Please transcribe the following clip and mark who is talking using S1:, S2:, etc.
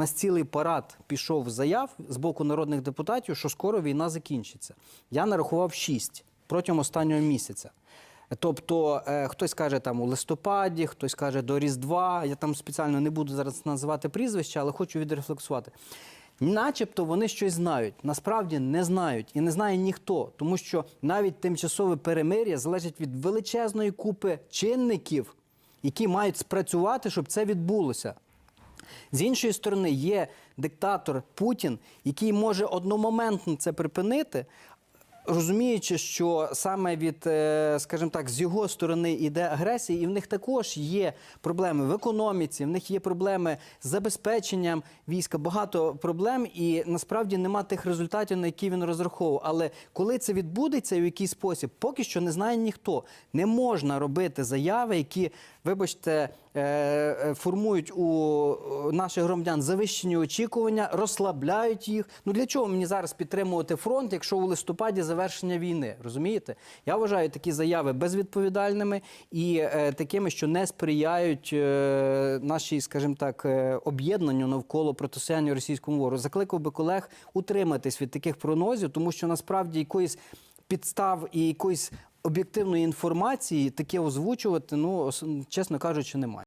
S1: Нас цілий парад пішов заяв з боку народних депутатів, що скоро війна закінчиться. Я нарахував шість протягом останнього місяця. Тобто е, хтось каже там у листопаді, хтось каже до Різдва. Я там спеціально не буду зараз називати прізвища, але хочу відрефлексувати. Начебто вони щось знають, насправді не знають і не знає ніхто, тому що навіть тимчасове перемир'я залежить від величезної купи чинників, які мають спрацювати, щоб це відбулося. З іншої сторони, є диктатор Путін, який може одномоментно це припинити, розуміючи, що саме від, е, скажімо так, з його сторони йде агресія, і в них також є проблеми в економіці, в них є проблеми з забезпеченням війська, багато проблем, і насправді нема тих результатів, на які він розраховував. Але коли це відбудеться в який спосіб, поки що не знає ніхто. Не можна робити заяви, які, вибачте, е, е, формують у е, наших громадян завищені очікування, розслабляють їх. Ну для чого мені зараз підтримувати фронт, якщо у листопаді завершення війни? Розумієте? Я вважаю такі заяви безвідповідальними і такими, що не сприяють нашій, скажімо так, об'єднанню навколо протистояння російському ворогу. Закликав би колег утриматись від таких прогнозів, тому що насправді якоїсь підстав і якоїсь об'єктивної інформації таке озвучувати, ну чесно кажучи, немає.